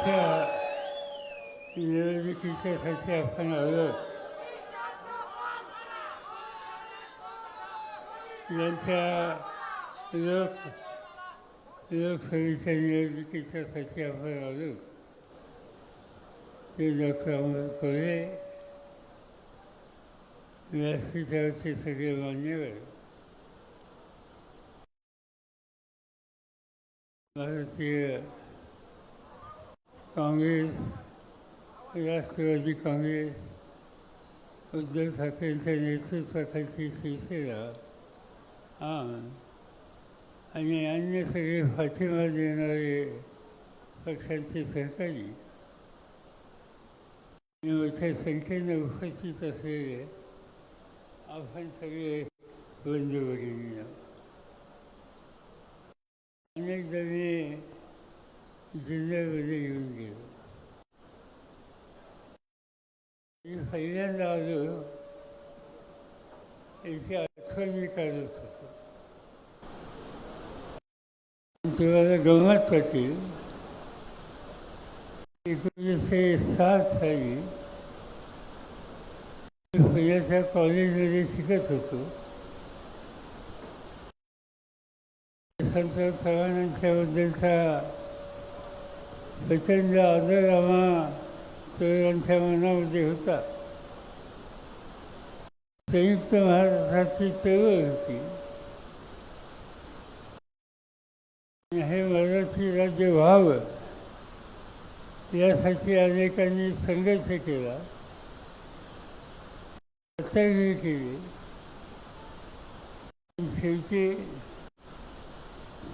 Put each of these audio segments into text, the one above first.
यांच्या निवडणुकीच्यासाठी आपण आलो यांच्या लोक लोकसभेच्या निवडणुकीच्यासाठी आपण आलो ते डॉक्टर अमोल कोल्हे व्यासपीठावरचे सगळे मान्यवर भारतीय काँग्रेस राष्ट्रवादी काँग्रेस उद्धव ठाकरेंच्या नेतृत्वाखालची शिवसेना आम आणि अन्य सगळे पाठिंबा देणारे पक्षांचे सहकारी। आणि मोठ्या संख्येने उपस्थित असलेले आपण सगळे बंधू भगिनी अनेकदा जिल्ह्यामध्ये येऊन गेलो मी पहिल्यांदा आलो याची आठवण मी काढत होतो तेव्हा गमत होती एकोणीसशे सात साली मी पहिल्याच्या कॉलेजमध्ये शिकत होतो. संत चव्हाणांच्याबद्दलचा प्रचंड आदर आम्हा तरुणांच्या मनामध्ये होता. संयुक्त महाराष्ट्राची चळवळ होती. हे मराठी राज्य व्हावं यासाठी अनेकांनी संघर्ष केला. सत्याग्रह केली. शेवटी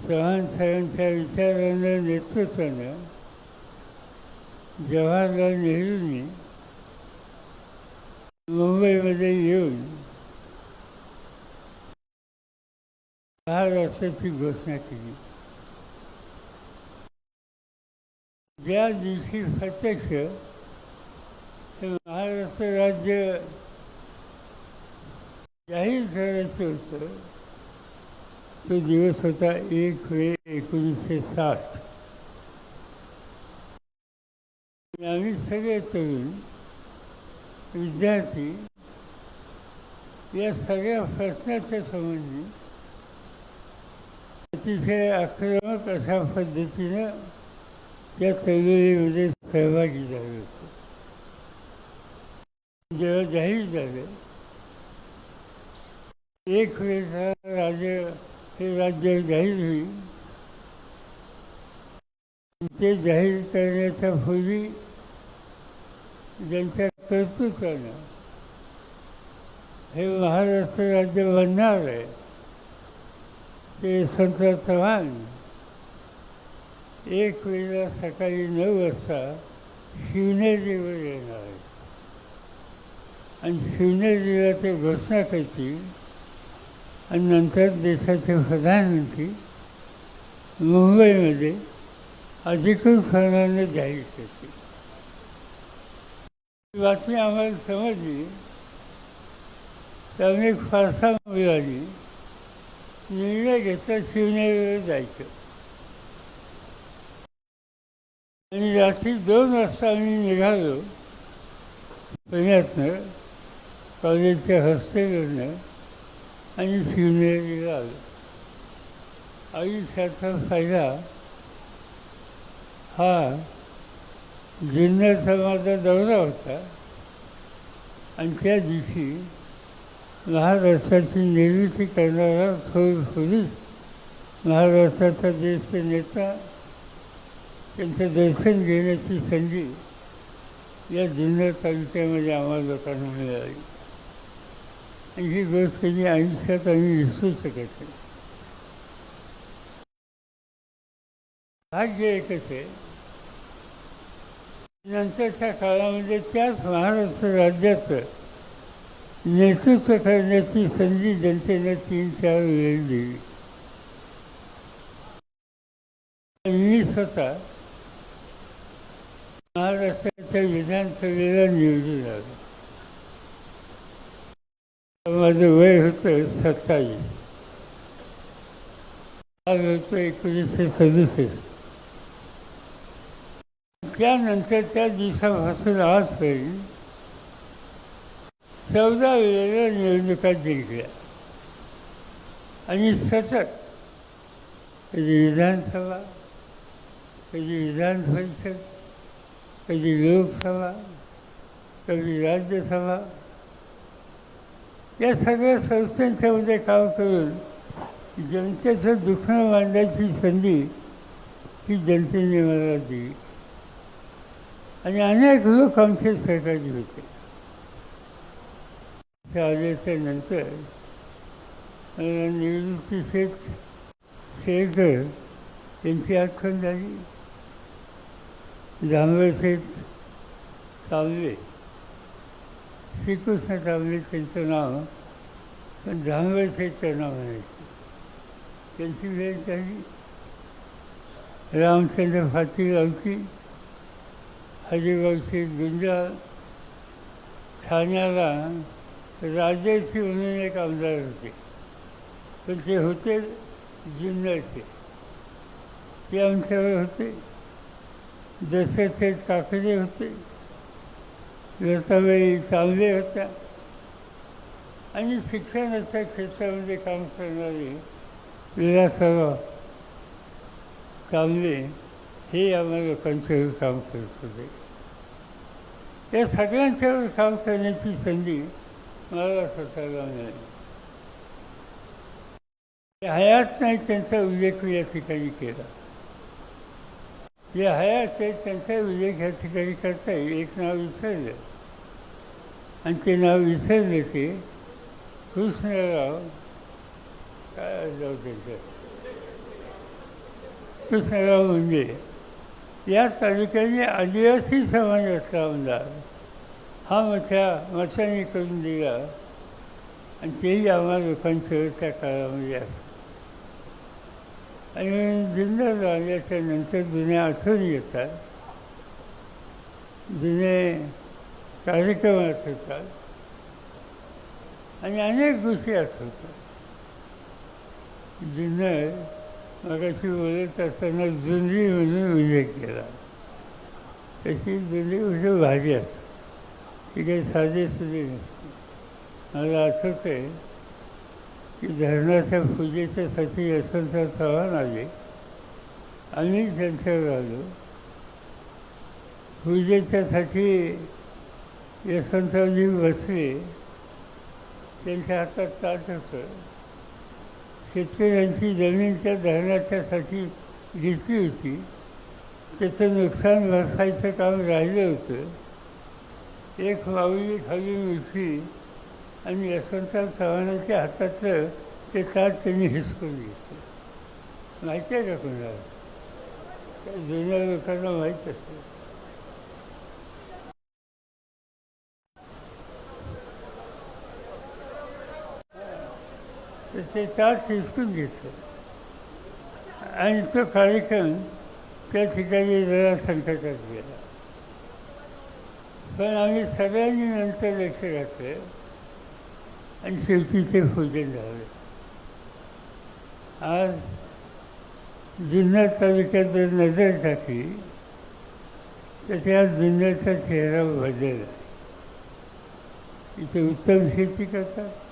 चव्हाण साहेबांच्या विचारानं नेतृत्वानं जवाहरलाल नेहरूंनी मुंबईमध्ये येऊन महाराष्ट्राची घोषणा केली. ज्या दिवशी प्रत्यक्ष ते महाराष्ट्र राज्य जाहीर करायचं होतं तो दिवस होता एक मे एकोणीसशे साठ. आम्ही सगळे तरुण विद्यार्थी या सगळ्या प्रश्नाच्या संबंधी अतिशय आक्रमक अशा पद्धतीनं त्या चळवळीमध्ये सहभागी झाले होते. जेव्हा जाहीर झाले एक वेळेचा राज्य हे राज्य जाहीर होईल. ते जाहीर करण्याच्या पूर्वी ज्यांच्या कर्तृत्वानं हे महाराष्ट्र राज्य बनणार आहे. ते संत चव्हाण एक वेळेला सकाळी नऊ वाजता शिवनेरीवर येणार आहे आणि शिवनेरीला ते घोषणा करतील आणि नंतर देशाचे प्रधानमंत्री मुंबईमध्ये अधिकृत अधिकृतपणाने जाहीर करतील. बातमी आम्हाला समजली. त्यामुळे आम्ही फारसा मिळाली. निर्णय घेतला शिवनेरीवर जायचं. आणि रात्री दोन वाजता आम्ही निघालो पुण्यातनं कॉलेजच्या हॉस्टेलवरनं आणि शिवनेरीला आलो. आयुष्याचा फायदा हा जिल्ह्याचा माझा दौरा होता. आणि त्या दिवशी महाराष्ट्राची निर्मिती करणारा थोर पोलीस महाराष्ट्राचा ज्येष्ठ नेता त्यांचं दर्शन घेण्याची संधी या जुन्नर तालुक्यामध्ये आम्हाला लोकांना मिळाली. आणि ही गोष्ट कधी आयुष्यात आम्ही विसरू शकत नाही. भाग्य एकच आहे. नंतरच्या काळामध्ये त्याच महाराष्ट्र राज्याचं नेतृत्व करण्याची संधी जनतेने तीन चार वेळ दिली. मी स्वतः महाराष्ट्राच्या विधानसभेला निवडून आलो. माझं वय होतं सत्तावीस. आज होतं एकोणीसशे सदुसष्ट. त्यानंतर त्या दिवसापासून आजपर्यंत चौदा वेळेला निवडणुका जिंकल्या. आणि सतत कधी विधानसभा कधी विधान परिषद कधी लोकसभा कधी राज्यसभा या सगळ्या संस्थांच्यामध्ये काम करून जनतेचं दुखणं मांडण्याची संधी ही जनतेने मला दिली. आणि अनेक लोक आमचे सहकारी होते. त्या आल्याच्यानंतर निवृत्ती शेठ शेळकर त्यांची आठवण झाली. जांभळ शेठ तांबे श्रीकृष्ण तांबे त्यांचं नाव पण जांभळ शेठचं नाव म्हणायचं त्यांची भेट झाली. रामचंद्र फाती गावची हरिभाऊची गुंजा ठाण्याला राजाची म्हणून एक आमदार होते. पण ते होते जुन्नरचे ते आमच्यावर होते. जसे ते काकडे होते. लताबाई चांगले होत्या. आणि शिक्षणाच्या क्षेत्रामध्ये काम करणारे विलासराव चांगले हे आम्हाला लोकांच्यावर काम करत होते. या सगळ्यांच्यावर काम करण्याची संधी मला स्वतःला मिळाली. हयात नाही त्यांचा उल्लेख या ठिकाणी केला. जे हयात आहे त्यांचा उल्लेख या ठिकाणी करता येईल. एक नाव विसरलं. आणि ते नाव विसरले ते कृष्णराव काय जाऊ त्यांचं? कृष्णराव म्हणजे या तालुक्याने आदिवासी समाजाचा आमदार हा मोठ्या मताने करून दिला. आणि तेही आम्हा लोकांचं त्या काळामध्ये असतं आणि जिंदल आल्याच्यानंतर जुन्या आठवणी येतात. जुने कार्यक्रम आठवतात. आणि अनेक गोष्टी आठवतात. जुन्नर मगाशी बोलत असताना जुंजी म्हणून उल्लेख केला. तशी जुंजी म्हणजे भाजी असते. ती काही साधे सुधी नसते. मला आठवतं आहे की धरणाच्या पूजेच्यासाठी यशवंतराव चव्हाण आले. आम्ही त्यांच्यावर आलो पूजेच्यासाठी यशवंतरावजी बसले. त्यांच्या हातात ताट होतं. शेतकऱ्यांची जमीन त्या धरणाच्यासाठी घेतली होती. त्याचं नुकसान भरपाईचं काम राहिलं होतं. एक माऊली खाली मिळती आणि यशवंतराव चव्हाणाच्या हातातलं ते ताट त्यांनी हिसकून घेतलं. माहिती आहे का कोणाला? जुन्या लोकांना माहीत असतं ते ताट हिसकून घेतलं आणि तो कार्यक्रम त्या ठिकाणी जरा संकटात गेला. पण आम्ही सगळ्यांनी नंतर लक्ष घातलं आणि शेवटी ते पूजन झालं. आज जुन्नर तालुक्यात जर नजर टाकली तर त्या जुन्नरचा चेहरा बदलला. इथे उत्तम शेती करतात.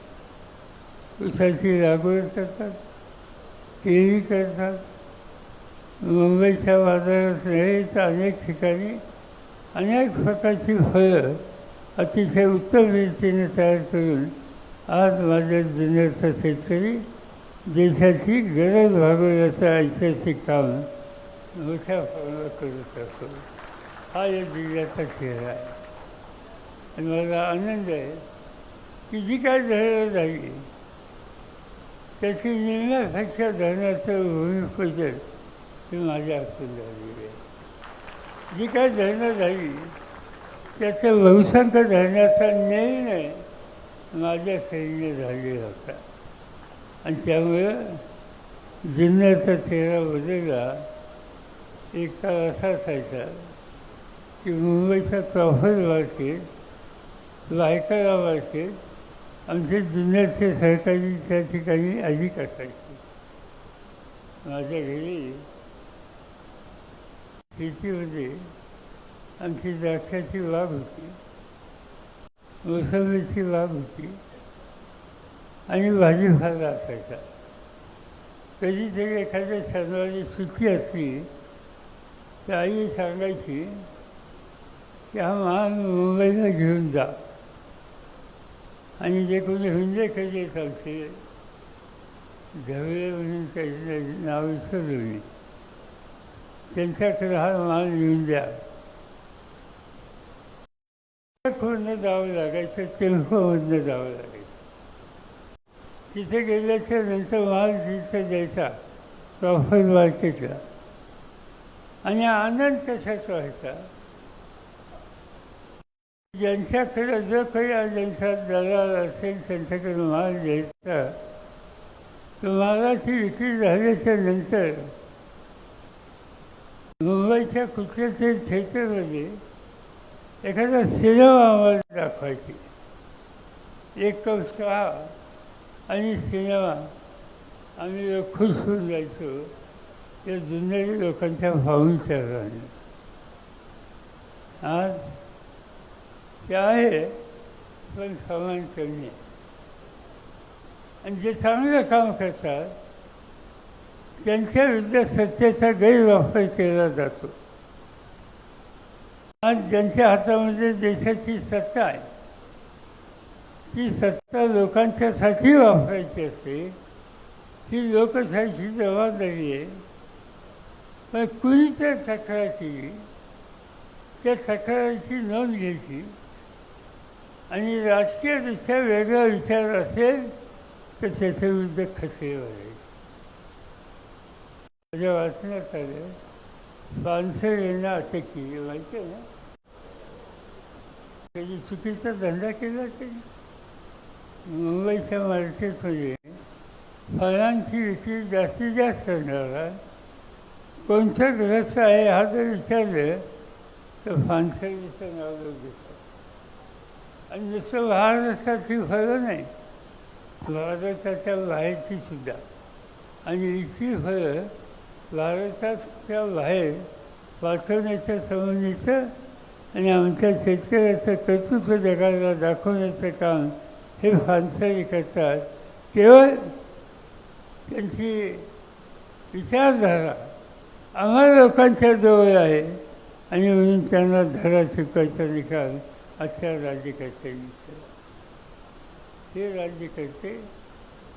ऊसाची लागवड करतात केळी करतात. मुंबईच्या बाजारात नाही तर अनेक ठिकाणी अनेक प्रकारची फळं अतिशय उत्तम रीतीने तयार करून आज माझ्या जुन्नरचा शेतकरी देशाची गरज भागवण्याचं ऐतिहासिक काम मोठ्या प्रमाणात करत असतो. हा या जिल्ह्याचा चेहरा आहे. आणि मला आनंद आहे की जी काय धरणं झाली त्याची निम्म्यापेक्षा धरणाचं भूमिपूजन ही माझ्या हातून झालेली आहे जी काय धरणं झाली त्याचं बहुसंख धरण्याचा निर्णय माझ्या सैन्य झालेला होता. आणि त्यामुळं जिल्ह्याचा चेहरा बदलला एक काळ असा असायचा की मुंबईचा प्रॉफर मार्केट बायकाला मार्केट आमचे जुन्नरचे सहकारी त्या ठिकाणी अधिक असायचे. माझ्या घरी शेतीमध्ये आमची द्राक्षाची बाग होती. मोसंबीची बाग होती. आणि भाजीपाला असायचा. कधीतरी एखाद्या शनिवारी सुट्टी असली तर आई सांगायची की हा माल मुंबईला घेऊन जा. आणि जे कोणी हुंदे कधी चालते आमचे म्हणून त्याचे नाव विसरलो मी. त्यांच्याकडे हा माल येऊन द्या खोडनं जावं लागायचं टेम्पोमधनं जावं लागायचं. तिथे गेल्याच्यानंतर माल तिथे द्यायचा प्रॉफिट मार्केटला. आणि आनंद कशाचा व्हायचा? ज्यांच्याकडे जो काही ज्यांचा दलाल असेल त्यांच्याकडे माल द्यायचा. तर मालाची विक्री झाल्याच्यानंतर मुंबईच्या कुठल्या तरी थिएटरमध्ये एखादा सिनेमा आम्हाला दाखवायची. एक कप चहा आणि सिनेमा. आम्ही खुश होऊन जायचो. त्या जुन्या लोकांच्या भावनिचाराने आज ते आहे पण समान कमी आहे आणि जे चांगलं काम करतात त्यांच्याविरुद्ध सत्तेचा गैरवापर केला जातो. आज ज्यांच्या हातामध्ये देशाची सत्ता आहे ती सत्ता लोकांच्यासाठी वापरायची असते ही लोकशाहीची जबाबदारी आहे. पण कुणी त्या तक्रार केली त्या तक्रारीची नोंद घ्यायची आणि राजकीयदृष्ट्या वेगळा विचार असेल तर त्याच्या विरुद्ध खसे व्हायचे माझ्या वाचण्यात आलं बानसर यांना अटक केली माहिती आहे ना? त्याची चुकीचा धंदा केला त्यांनी. मुंबईच्या मार्केटमध्ये फळांची विक्री जास्तीत जास्त करणारा कोणतं ग्रस्त आहे हा जर विचारलं तर फानसरीचं नाव आणि जसं आणि नसतात ती फळं नाही. भारताच्या बाहेरची सुद्धा. आणि इतकी फळं भारताच्या बाहेर पाठवण्याच्या संबंधीचं आणि आमच्या शेतकऱ्याचं कर्तृत्व जगाला दाखवण्याचं काम हे फानसारी करतात. केवळ त्यांची विचारधारा आम्हाला लोकांच्या जवळ आहे आणि म्हणून त्यांना धडा शिकवायचा निकाल अशा राज्यकर्त्यांनी केला हे राज्यकर्ते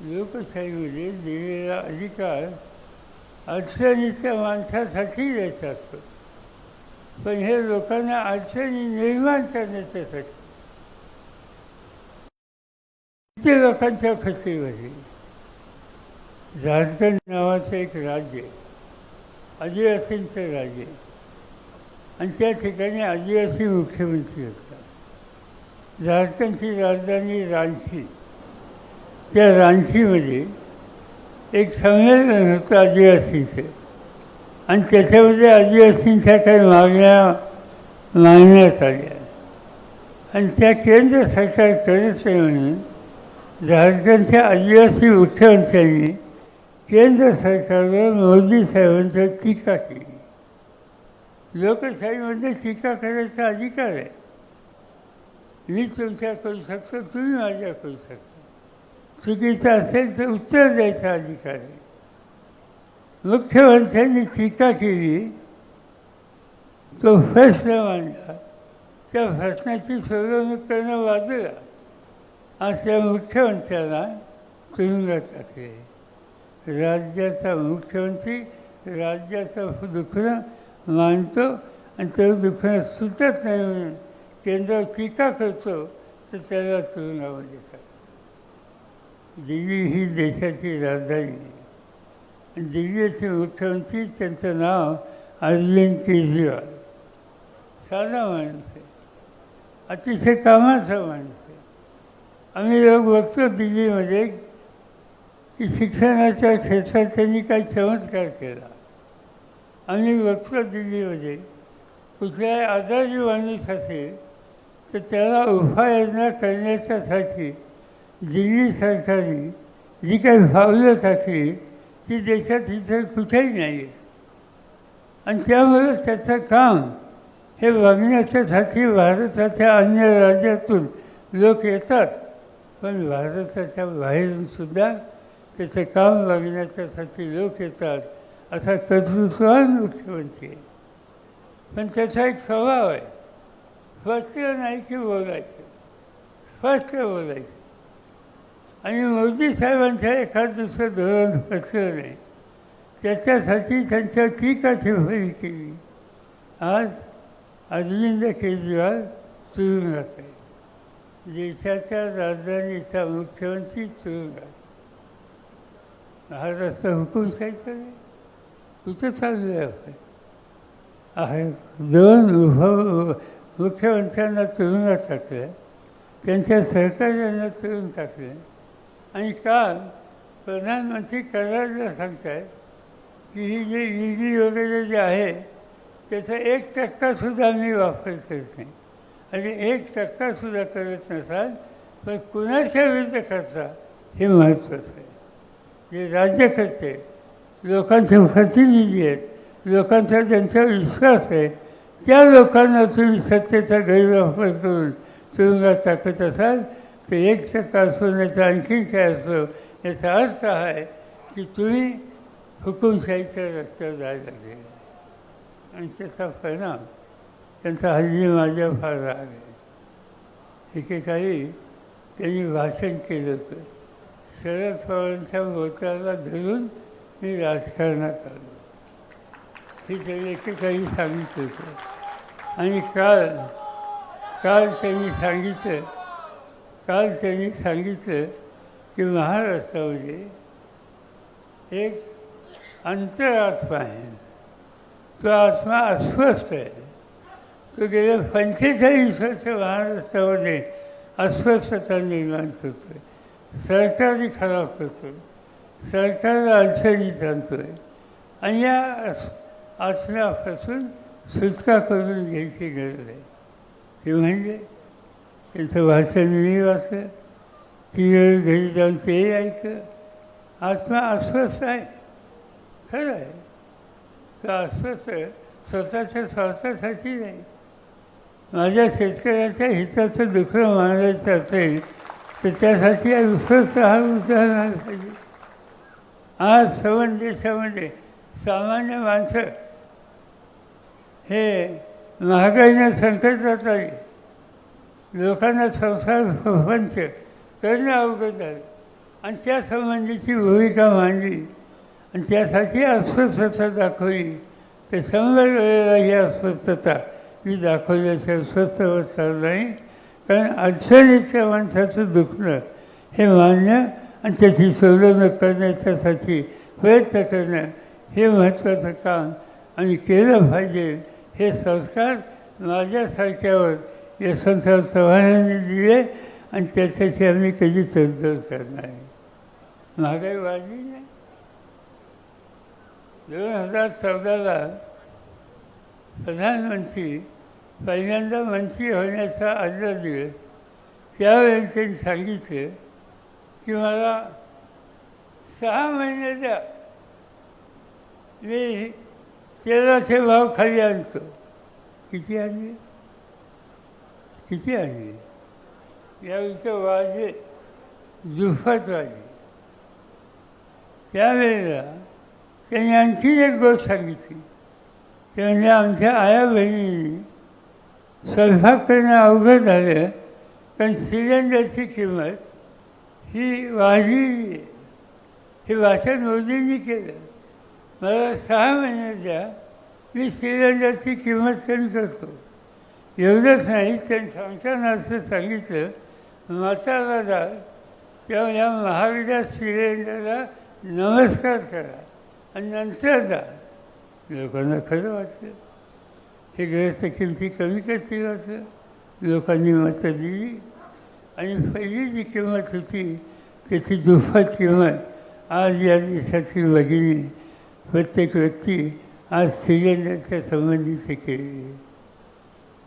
लोकशाहीमध्ये दिलेला अधिकार अडचणीच्या माणसासाठी द्यायचा असतो पण हे लोकांना अडचणी निर्माण करण्याच्यासाठी किती लोकांच्या खचीमध्ये झारखंड नावाचं एक राज्य आदिवासींचं राज्य आणि त्या ठिकाणी आदिवासी मुख्यमंत्री होते। झारखंडची राजधानी रांची. त्या रांचीमध्ये एक संमेलन होतं आदिवासींचं. आणि त्याच्यामध्ये आदिवासींच्या काही मागण्या मागण्यात आल्या आणि त्या केंद्र सरकार करत नाही म्हणून झारखंडच्या आदिवासी मुख्यमंत्र्यांनी केंद्र सरकारवर मोदी साहेबांचा टीका केली. लोकशाहीमध्ये टीका करायचा अधिकार आहे. मी तुमच्या करू शकतो तुम्ही माझ्या करू शकता चुकीचं असेल तर उत्तर द्यायचा अधिकार आहे. मुख्यमंत्र्यांनी टीका केली तो प्रश्न मांडला. त्या प्रश्नाची सोडवणूक करणं बाजूला आज त्या मुख्यमंत्र्यांना तुरुंगात टाकले. राज्याचा मुख्यमंत्री राज्याचं दुखणं मानतो आणि ते दुखणं सुटत नाही म्हणून केंद्रावर टीका करतो तर त्याला तुरुंगामध्ये देतात दिल्ली ही देशाची राजधानी आहे. दिल्लीचे मुख्यमंत्री त्यांचं नाव अरविंद केजरीवाल. साधा माणूस आहे. अतिशय कामाचा माणूस आहे. आम्ही लोक बघतो दिल्लीमध्ये की शिक्षणाच्या क्षेत्रात त्यांनी काही चमत्कार केला. आम्ही बघतो दिल्लीमध्ये कुठलाही आजारी माणूस असेल तर त्याला उपाययोजना करण्याच्यासाठी दिल्ली सरकारने जी काही पावलं टाकली ती देशात इतर कुठेही नाही आणि त्यामुळे त्याचं काम हे बघण्याच्यासाठी भारताच्या अन्य राज्यातून लोक येतात. पण भारताच्या बाहेरूनसुद्धा त्याचं काम बघण्याच्यासाठी लोक येतात असा कर्तृत्ववान मुख्यमंत्री आहे. पण त्याचा एक स्वभाव आहे. स्पष्ट नाही की बोलायचं? स्पष्ट बोलायचं. आणि मोदी साहेबांचं एखाद दुसरं धोरण फसलं नाही. त्याच्यासाठी त्यांच्या टीका टिप्पणी केली. आज अरविंद केजरीवाल तुरुंगात आहे देशाच्या राजधानीचा मुख्यमंत्री तुरुंगात महाराष्ट्र हुकुमशाहीचं नाही. कुठं चाललं आहे आहे. दोन उभ मुख्यमंत्र्यांना तुरुंगात टाकलं त्यांच्या सहकार्यांना तुरुंग टाकलं. आणि काल प्रधानमंत्री करारला सांगताय की ही जे ईडी वगैरे जे आहे त्याचा एक टक्कासुद्धा मी वापर करत नाही. आणि एक टक्कासुद्धा करत नसाल पण कुणाच्या विरुद्ध करता हे महत्त्वाचं आहे. जे राज्यकर्ते लोकांचे प्रतिनिधी आहेत लोकांचा ज्यांचा विश्वास आहे त्या लोकांना तुम्ही सत्तेचा गैरवापर करून तुरुंगात टाकत असाल तर एक टक्का असो नाही आणखीन काय असो याचा अर्थ हा आहे की तुम्ही हुकुमशाहीच्या रस्त्यावर जायला लागले. आणि त्याचा परिणाम त्यांचा हल्ली माझ्या फार राग आहे. एकेकाळी त्यांनी भाषण केलं होतं. शरद पवारांच्या मोत्याला धरून मी राजकारणात आलो. हे त्यांनी एकेकाळी सांगितलं होतं आणि काल काल त्यांनी सांगितलं काल त्यांनी सांगितलं की महाराष्ट्रामध्ये एक अंतरात्मा आहे तो आत्मा अस्वस्थ आहे तो गेल्या पंचेचाळीस वर्ष महाराष्ट्रामध्ये अस्वस्थता निर्माण करतो आहे सरकारही खराब करतो सरकारला अडचणीत आणतो आहे आणि या अस- सुटका करून घ्यायची गरज आहे. ते म्हणजे त्यांचं भाषण मी वाचलं ती वेळ घरी जाऊन ते ऐकलं. आत्मा अस्वस्थ आहे. खरं आहे. तर अस्वस्थ स्वतःच्या स्वार्थासाठी नाही. माझ्या शेतकऱ्याच्या हिताचं दुःख मानायचं असेल तर त्यासाठी अस्वस्थ हा उदाहरण पाहिजे आज सवंडे सवंडे सामान्य माणसं हे महागाईनं संकटात आली लोकांना संसार प्रपंच करणं अवघड झालं आणि त्यासंबंधीची भूमिका मांडली. आणि त्यासाठी अस्वस्थता दाखवली. तर शंभर वेळेला ही अस्वस्थता मी दाखवल्याशिवाय स्वस्थ होत चाललं नाही. कारण अडचणीच्या माणसाचं दुखणं हे मानणं आणि त्याची संलग्न करण्याच्यासाठी प्रयत्न करणं हे महत्त्वाचं काम आणि केलं पाहिजे. हे संस्कार माझ्यासारख्यावर यशवंतराव चव्हाणांनी दिले आणि त्याच्याशी आम्ही कधी तडजोड करणार नाही. महागाई वाढली नाही दोन हजार चौदाला प्रधानमंत्री पहिल्यांदा मंत्री होण्याचा आदर दिले. त्यावेळी त्यांनी सांगितलं की मला सहा महिने द्या मी तेलाचे भाव खाली आणतो. किती आणले? किती आणले? यावेळीचं वाजे दुफत वाजे. त्यावेळेला त्यांनी आणखी एक गोष्ट सांगितली. ते म्हणजे आमच्या आया बहिणींनी स्वयंपाक करणं अवघड झालं पण सिलेंडरची किंमत ही वाढली. आहे हे वाचन मोदींनी केलं. मला सहा महिन्याच्या मी सिलेंडरची किंमत कमी करतो. एवढंच नाही त्यांनी सांगताना असं सांगितलं माताला जा तेव्हा या महाविद्या सिलेंडरला नमस्कार करा आणि नंतर जा लोकांना खरं वाटलं. हे गॅसच्या किमती कमी करतील असं लोकांनी मतं दिली. आणि पहिली जी किंमत होती त्याची दुप्पट किंमत आज या देशातील भगिनी प्रत्येक व्यक्ती आज सिलेंडरच्या संबंधीचे केलेली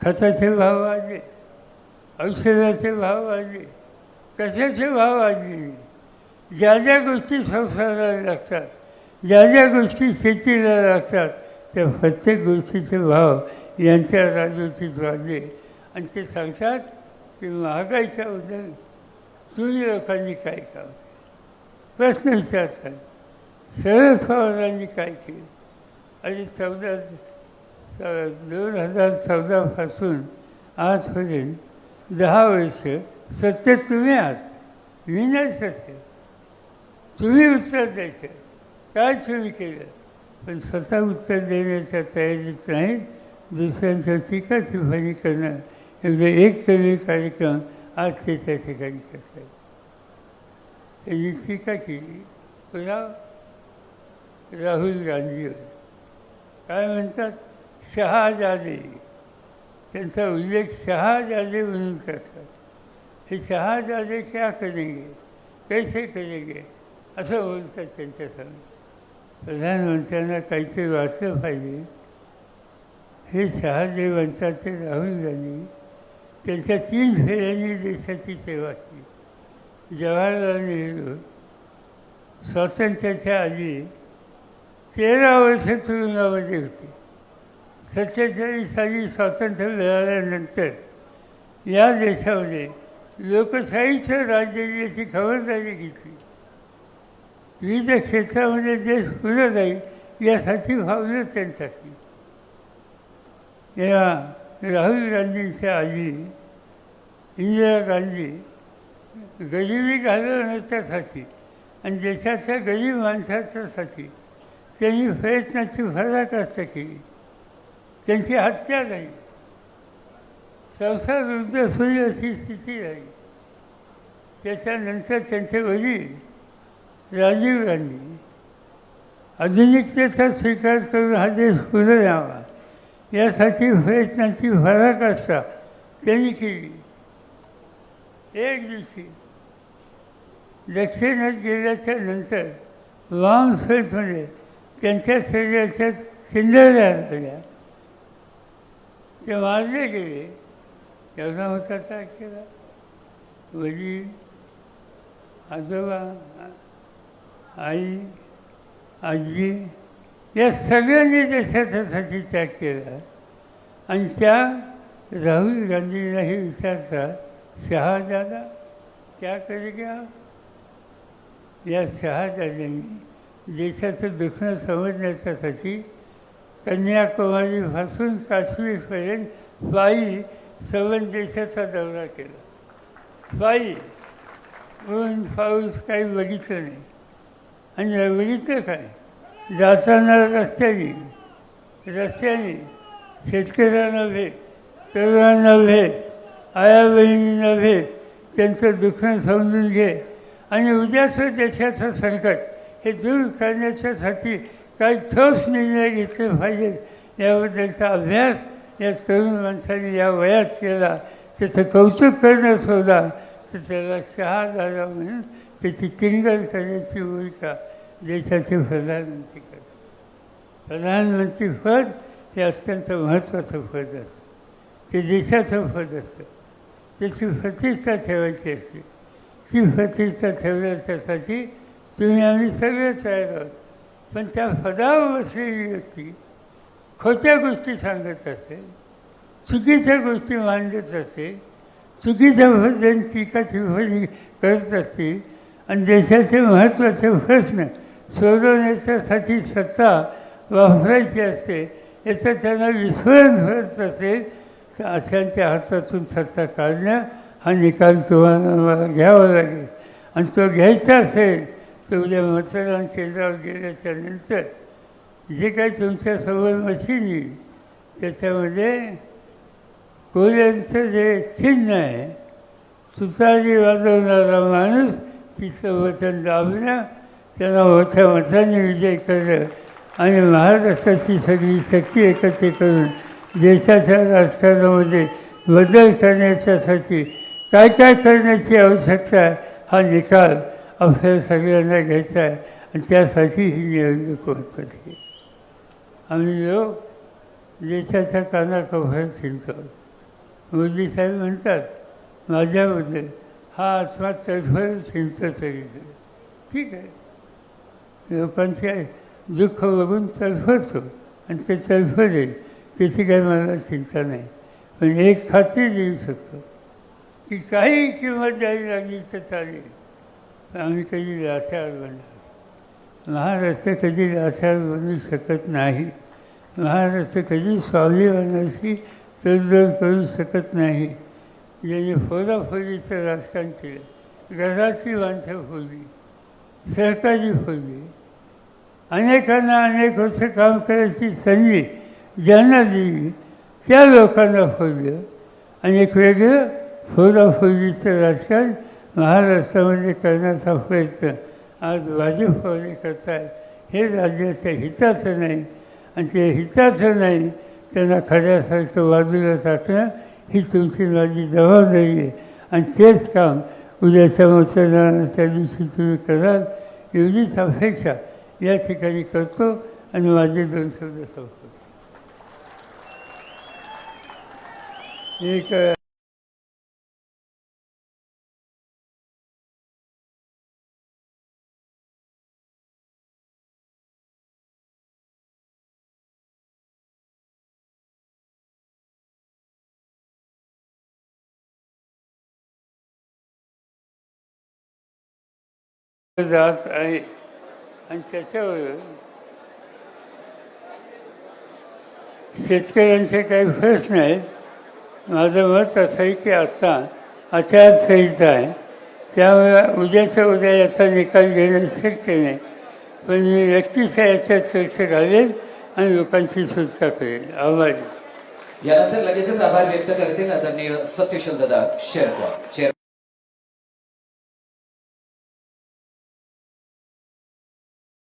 खताचे भाव वाढले औषधाचे भाव वाढले कशाचे भाव वाढले? ज्या ज्या गोष्टी संसाराला लागतात ज्या ज्या गोष्टी शेतीला लागतात त्या प्रत्येक गोष्टीचे भाव यांच्या राजवटीत वाढले. आणि ते सांगतात की महागाईच्या उद्या तुम्ही लोकांनी काय काम प्रश्न विचारतात. शरद पवारांनी काय केलं? आणि चौदा दोन हजार चौदापासून आजपर्यंत दहा वर्ष सत्य तुम्ही आहात. मी नाही सत्य. तुम्ही उत्तर द्यायचं. काय तुम्ही केलं? पण स्वतः उत्तर देण्याच्या तयारीत नाही. दुसऱ्यांच्या टीका टिप्पणी करणं एवढे एक तरी कार्यक्रम आज ते त्या ठिकाणी करतात त्यांनी टीका केली. पुन्हा राहुल गांधी. काय म्हणतात? शहाजादे. त्यांचा उल्लेख शहाजादे म्हणून करतात. हे शहाजादे क्या करेंगे? कैसे करेंगे? असं बोलतात त्यांच्यासमोर प्रधानमंत्र्यांना काहीतरी वाचलं पाहिजे. हे शहादेव म्हणतात ते राहुल गांधी. त्यांच्या तीन फेऱ्यांनी देशाची सेवा केली. जवाहरलाल नेहरू स्वातंत्र्याच्या आधी तेरा वर्ष तुरुंगामध्ये होते. सत्तेचाळीस साली स्वातंत्र्य मिळाल्यानंतर या देशामध्ये लोकशाहीचं राज्य याची खबरदारी घेतली. विविध क्षेत्रामध्ये देश पुढे जाईल यासाठी भावना त्यांच्यासाठी या राहुल गांधींच्या आधी इंदिरा गांधी गरिबी घालवण्याच्यासाठी आणि देशाच्या गरीब माणसाच्यासाठी त्यांनी प्रयत्नाची पराकाष्ठ केली त्यांची हत्या झाली संसार वृद्ध होईल अशी स्थिती झाली त्याच्यानंतर त्यांचे वडील राजीव गांधी आधुनिकतेचा स्वीकार करून हा देश पुढे यावा यासाठी प्रयत्नाची पराकाष्ठा त्यांनी केली. एक दिवशी दक्षिणेत गेल्याच्यानंतर वाम स्वेटमध्ये त्यांच्या शरीराच्या चिंधळल्या झाल्या ते मारले गेले एवढा होता त्या केला वडील आजोबा आई आजी या सगळ्यांनी देशाच्यासाठी त्याग केला. आणि त्या राहुल गांधींना हे विचारतात शहाजादा त्या कर गया? या शहाजाद्यांनी देशाचं दुखणं समजण्याच्यासाठी कन्याकुमारीपासून काश्मीरपर्यंत बाई सवन देशाचा दौरा केला. बाई ऊन पाऊस काही बघितलं नाही. आणि बघितलं काय? जाताना रस्त्याने रस्त्याने शेतकऱ्यांना भेट तरुणांना भेट आया बहिणींना भेट त्यांचं दुःख समजून घे. आणि उद्याचं देशाचं संकट हे दूर करण्याच्यासाठी काही ठोस निर्णय घेतले पाहिजेत याबद्दलचा अभ्यास या तरुण माणसाने या वयात केला. त्याचं कौतुक करणं सोडा तर त्याला शहादारा म्हणून त्याची टिंगल करण्याची भूमिका देशाचे प्रधानमंत्री करतात. प्रधानमंत्री पद हे अत्यंत महत्त्वाचं पद असतं. ते देशाचं पद असतं. त्याची प्रतिष्ठा ठेवायची असते. ती प्रतिष्ठा ठेवण्याच्यासाठी तुम्ही आम्ही सगळे तयार आहोत पण त्या पदावर बसलेली व्यक्ती खोट्या गोष्टी सांगत असेल चुकीच्या गोष्टी मांडत असेल चुकीच्या भजन टीका टिप्पणी करत असतील आणि देशाचे महत्त्वाचे प्रश्न सोडवण्याच्यासाठी सत्ता वापरायची असते याचं त्यांना विस्मरण होत असेल तर अशांच्या हातातून सत्ता काढणं हा निकाल तुम्हाला मला घ्यावा लागेल. आणि तो घ्यायचा असेल तर उद्या मतदान केंद्रावर गेल्याच्यानंतर जे काही तुमच्यासमोर मशीन येईल त्याच्यामध्ये कोल्यांचं जे चिन्ह आहे तुतारी वाजवणारा माणूस तिचं वचन दाबणं त्यांना मोठ्या मताने विजय करणं आणि महाराष्ट्राची सगळी शक्ती एकत्र करून देशाच्या राजकारणामध्ये बदल करण्याच्यासाठी काय काय करण्याची आवश्यकता हा निकाल आपल्याला सगळ्यांना घ्यायचा आहे. आणि त्यासाठी ही निवडणूक होत असते आम्ही लोक देशाच्या कानाकोपऱ्यात हिंडतो मोदी साहेब म्हणतात माझ्याबद्दल हा आत्मा तडफडच हिंडतो तरी ठीक आहे. लोकांचे दुःख बघून तडफडतो. आणि ते तडफडेल त्याची काही मला चिंता नाही. पण एक खात्री देऊ शकतो की काही किंमत द्यावी लागली तर चालेल. आम्ही कधी लाचार बनणार रस्ते कधी लाचार बनू शकत नाही. महाराष्ट्र कधी स्वाभिमानाशी तडजोड करू शकत नाही. ज्यांनी फोडाफोडीचं राजकारण केलं घराची माणसं फोडली सरकारी फोडली. अनेकांना अनेक वर्ष काम करायची संधी ज्यांना दिली त्या लोकांना फोडलं. आणि एक वेगळं फोडाफोडीचं राजकारण महाराष्ट्रामध्ये करण्याचा प्रयत्न आज वाजू फवारणी करतात हे राज्याच्या हिताचं नाही आणि ते हिताचं नाही त्यांना खऱ्यासारखं बाजूला टाकणं ही तुमची माझी जबाबदारी आहे. आणि तेच काम उद्याच्या मतदानाच्या दिवशी तुम्ही कराल एवढीच अपेक्षा या ठिकाणी करतो आणि माझे दोन शब्द सांगतो एक जात आहे. आणि त्याच्यावर शेतकऱ्यांचे काही प्रश्न आहेत. माझं मत असं आहे की आता आचारसंहिता आहे. त्यामुळे उद्याच्या उद्या याचा निकाल घेणं शक्य नाही. पण मी व्यक्तीच्या याच्यात चर्चा घालेल आणि लोकांची सुटका करेल आभारी. यानंतर लगेचच आभार व्यक्त करतील आदरणीय सत्यशील दादा शेरकर